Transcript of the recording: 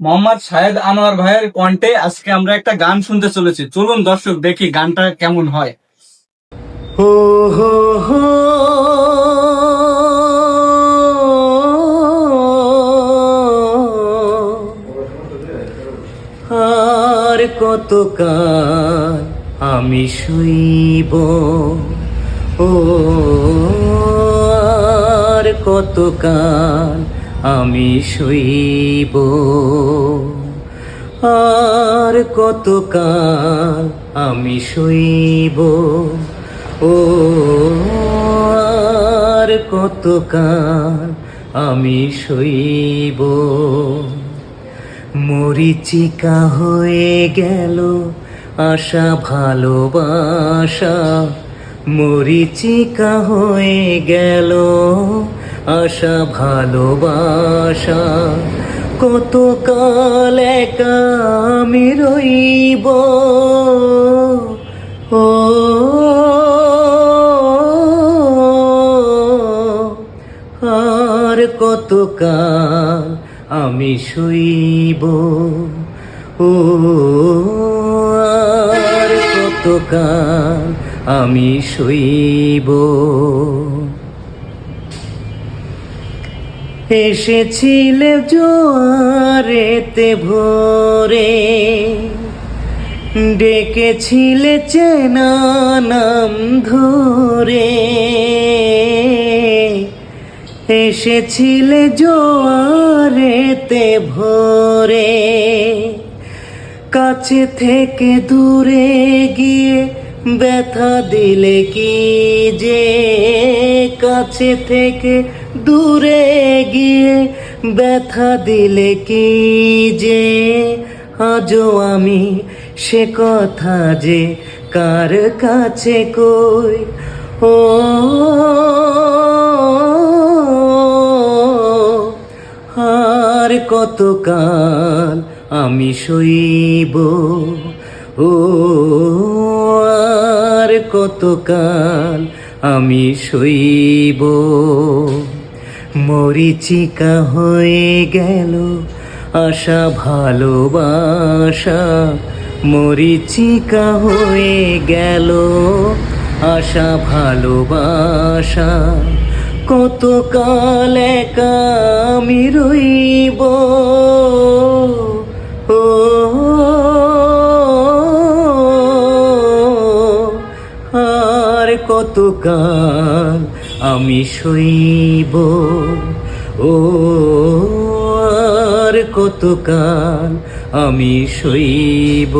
মোহাম্মদ শাহেদ আনোয়ার ভাইয়ের কণ্ঠে আজকে আমরা একটা গান শুনতে চলেছি। চলুন দর্শক, দেখি গানটা কেমন হয়। হো হো, আর কত কাল আমি শুইব? ও, আর কত কাল আমি শুইব আর কত কাল আমি শুইব ও, আর কত কাল আমি শুইব মরিচিকা হয়ে গেল আশা, ভালোবাসা। মরিচিকা হয়ে গেল আশা, ভালোবাসা। কত কাল আমি রইব? ও, আর কত কাল আমি শুইব? ও, আর কত কাল আমি শুইব? এসেছিলে জোয়ারেতে ভোরে ডেকেছিলে চেনা নাম ধরে। এসেছিলে জোয়ারেতে ভোরে কাছে থেকে দূরে গিয়ে ব্যথা দিলে কি যে কাছে থেকে দূরে গিয়ে ব্যথা দিলে কি যে? আজও আমি সে কথা যে কার কাছে কই? ও, আর কত কাল আমি সইব? ও আর কত কাল আমি সইব মরিচিকা হয়ে গেল, আশা, ভালোবাসা। মরিচিকা হয়ে গেল, আশা, ভালোবাসা। কতকাল একা আমি রইব। আর কত কাল আমি শৈব ও আর কত কাল আমি সইব?